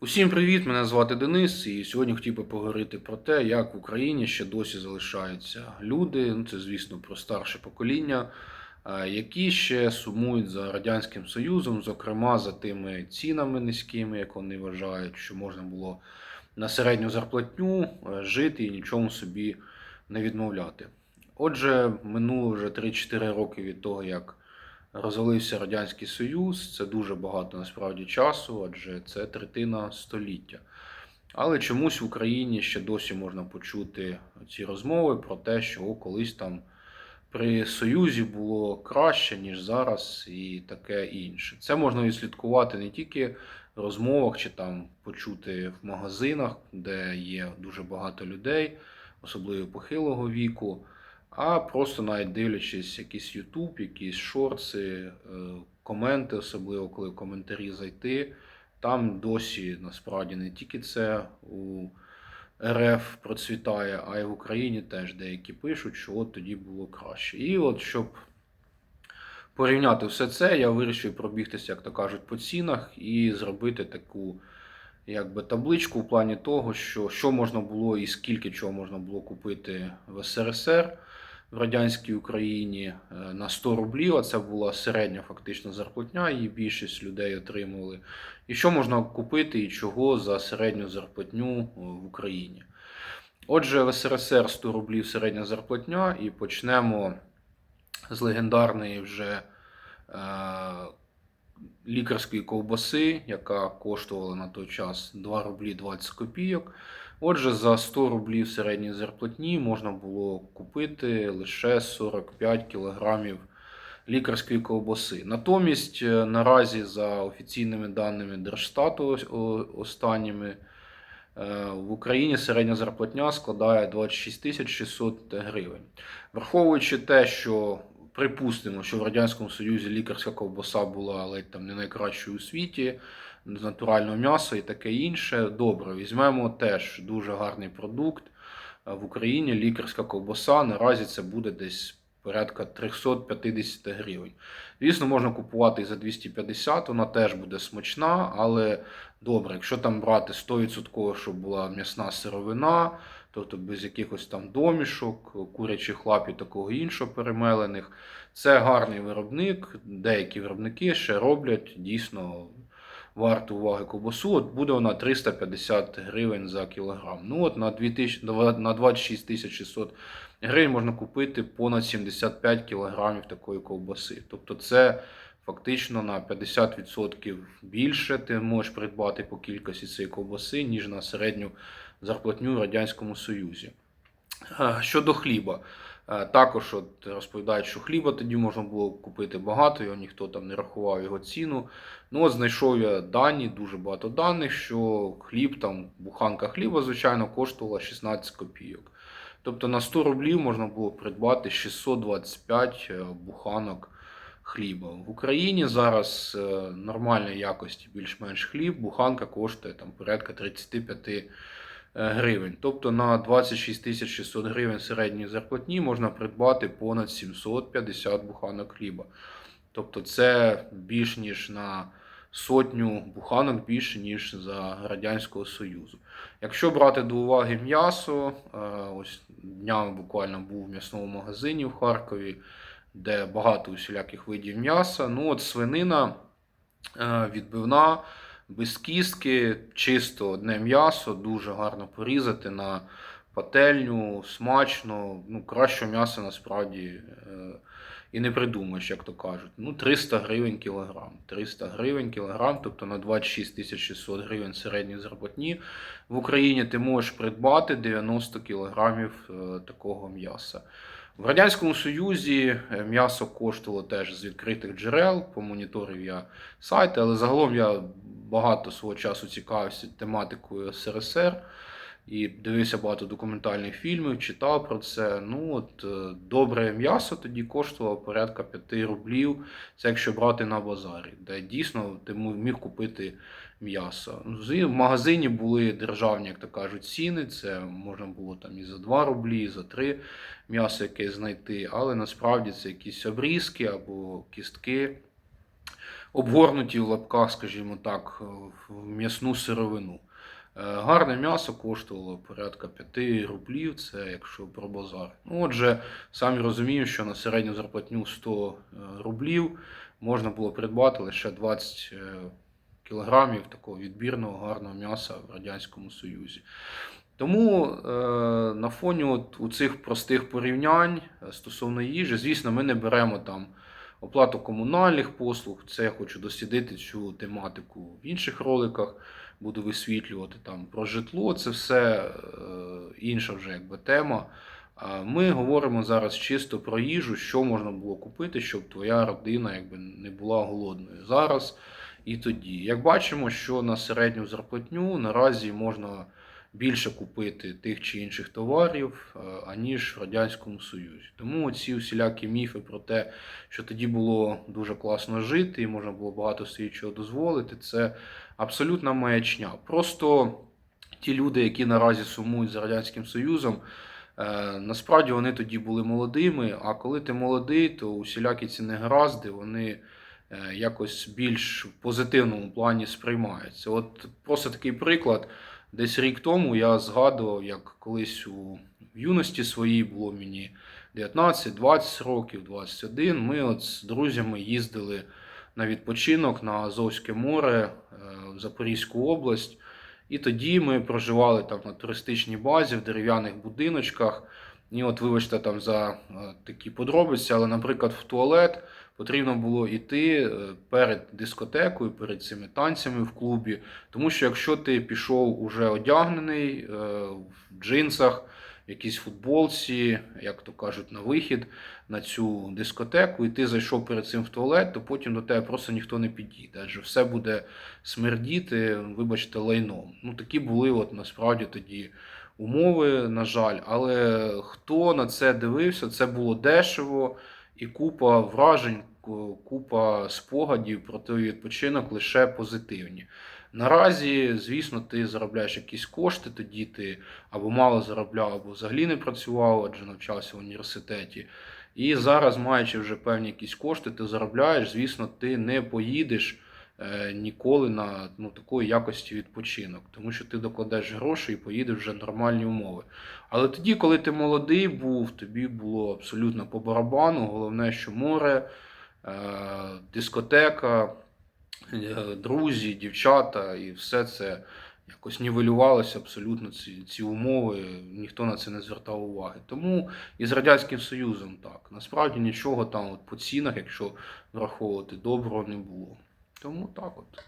Усім привіт! Мене звати Денис, і сьогодні хотів би поговорити про те, як в Україні ще досі залишаються люди, ну це звісно про старше покоління, які ще сумують за Радянським Союзом, зокрема за тими цінами низькими, як вони вважають, що можна було на середню зарплатню е, жити і нічому собі не відмовляти. Отже, минуло вже 3-4 роки від того, як розвалився Радянський Союз. Це дуже багато насправді часу, адже це третина століття. Але чомусь в Україні ще досі можна почути ці розмови про те, що о, колись там при Союзі було краще, ніж зараз, і таке інше. Це можна відслідкувати не тільки в розмовах чи там почути в магазинах, де є дуже багато людей, особливо похилого віку а просто навіть дивлячись якийсь YouTube, якісь шорти, е, коменти, особливо коли в коментарі зайти. Там досі насправді не тільки це у РФ процвітає, а й в Україні теж деякі пишуть, що от тоді було краще. І от щоб порівняти все це, я вирішив пробігтися, як то кажуть, по цінах і зробити таку якби табличку в плані того, що, що можна було і скільки чого можна було купити в СРСР в радянській Україні е, на 100 рублів. А це була середня фактично зарплатня, її більшість людей отримували. І що можна купити і чого за середню зарплатню е, в Україні. Отже, в СРСР 100 рублів середня зарплатня, і почнемо з легендарної вже е, лікарської ковбаси, яка коштувала на той час 2 рублі 20 копійок. Отже, за 100 рублів середньої зарплатні можна було купити лише 45 кілограмів лікарської ковбаси. Натомість, е, наразі, за офіційними даними Держстату останніми, е, в Україні середня зарплатня складає 26 600 гривень. Враховуючи те, що припустимо, що в Радянському Союзі лікарська ковбаса була ледь там не найкращою у світі з натурального м'яса і таке інше. Добре, візьмемо теж дуже гарний продукт. В Україні лікарська ковбаса. Наразі це буде десь порядка 350 гривень. Звісно, можна купувати і за 250, вона теж буде смачна, але добре, якщо там брати 100%, щоб була м'ясна сировина, тобто без якихось там домішок, курячих лап і такого іншого перемелених, це гарний виробник. Деякі виробники ще роблять дійсно варту уваги ковбасу, от буде вона 350 гривень за кілограм. Ну от На 2000, на 26 600 гривень можна купити понад 75 кілограмів такої ковбаси. Тобто це фактично на 50% більше ти можеш придбати по кількості цієї ковбаси, ніж на середню зарплатню в Радянському Союзі. Щодо хліба. Також от розповідають, що хліба тоді можна було купити багато, його ніхто там не рахував його ціну. Ну от знайшов я дані, дуже багато даних, що хліб, там, буханка хліба, звичайно, коштувала 16 копійок. Тобто на 100 рублів можна було придбати 625 е, буханок хліба. В Україні зараз е, нормальної якості більш-менш хліб, буханка коштує там порядка 35 Е, гривень. Тобто на 26 тисяч 600 гривень середньої зарплатні можна придбати понад 750 буханок хліба. Тобто це більш ніж на сотню буханок більше, ніж за Радянського Союзу. Якщо брати до уваги м'ясо, е, ось днями буквально був в м'ясному магазині в Харкові, де багато усіляких видів м'яса. Ну от свинина е, відбивна без кістки, чисто одне м'ясо, дуже гарно порізати на пательню, смачно. Ну, Кращого м'яса насправді е, і не придумаєш, як то кажуть. Ну, 300 гривень кілограм. 300 гривень кілограм, тобто на 26 600 гривень середньої зарплатні в Україні ти можеш придбати 90 кілограмів е, такого м'яса. В Радянському Союзі е, м'ясо коштувало теж з відкритих джерел, помоніторив я сайти, але загалом я багато свого часу цікавився тематикою СРСР і дивився багато документальних фільмів, читав про це. Ну от е, Добре м'ясо тоді коштувало порядка 5 рублів. Це якщо брати на базарі, де дійсно ти міг купити м'ясо. В магазині були державні, як то кажуть, ціни. Це можна було там і за 2 рублі, і за 3 м'ясо яке знайти, але насправді це якісь обрізки або кістки. обгорнуті в лапках, скажімо так, в м'ясну сировину. Е, Гарне м'ясо коштувало порядка 5 рублів, це якщо про базар. Ну, отже, самі розуміємо, що на середню зарплатню 100 е, рублів можна було придбати лише 20 е, кілограмів такого відбірного гарного м'яса в Радянському Союзі. Тому е, на фоні от у цих простих порівнянь стосовно їжі, звісно, ми не беремо там оплату комунальних послуг. Це я хочу дослідити цю тематику в інших роликах. Буду висвітлювати там про житло. Це все е, інша вже якби тема. Ми говоримо зараз чисто про їжу, що можна було купити, щоб твоя родина якби не була голодною зараз і тоді. Як бачимо, що на середню зарплатню наразі можна більше купити тих чи інших товарів, е, аніж в Радянському Союзі. Тому ці всілякі міфи про те, що тоді було дуже класно жити і можна було багато собі чого дозволити, це абсолютна маячня. Просто ті люди, які наразі сумують за Радянським Союзом, е, насправді вони тоді були молодими, а коли ти молодий, то усілякі ці негаразди, вони е, якось більш в позитивному плані сприймаються. От просто такий приклад. Десь рік тому я згадував, як колись у юності своїй було мені 19-20 років, 21. Ми от з друзями їздили на відпочинок на Азовське море е, в Запорізьку область. І тоді ми проживали там на туристичній базі в дерев'яних будиночках. І от, вибачте, там за е, такі подробиці, але, наприклад, в туалет потрібно було йти е, перед дискотекою, перед цими танцями в клубі. Тому що якщо ти пішов уже одягнений е, в джинсах, в якійсь футболці, як то кажуть, на вихід на цю дискотеку, і ти зайшов перед цим в туалет, то потім до тебе просто ніхто не підійде. Адже все буде смердіти, вибачте, лайном. Ну такі були от насправді тоді умови, на жаль. Але хто на це дивився, це було дешево і купа вражень, купа спогадів про той відпочинок лише позитивні. Наразі, звісно, ти заробляєш якісь кошти, тоді ти або мало заробляв, або взагалі не працював, адже навчався в університеті. І зараз, маючи вже певні якісь кошти, ти заробляєш, звісно, ти не поїдеш е, ніколи на ну, такої якості відпочинок, тому що ти докладеш гроші і поїдеш вже нормальні умови. Але тоді, коли ти молодий був, тобі було абсолютно по барабану. Головне, що море, е, дискотека, е, друзі, дівчата, і все це якось нівелювалося абсолютно ці, ці умови. Ніхто на це не звертав уваги. Тому і з Радянським Союзом так. Насправді нічого там от по цінах, якщо враховувати доброго, не було. Тому так от.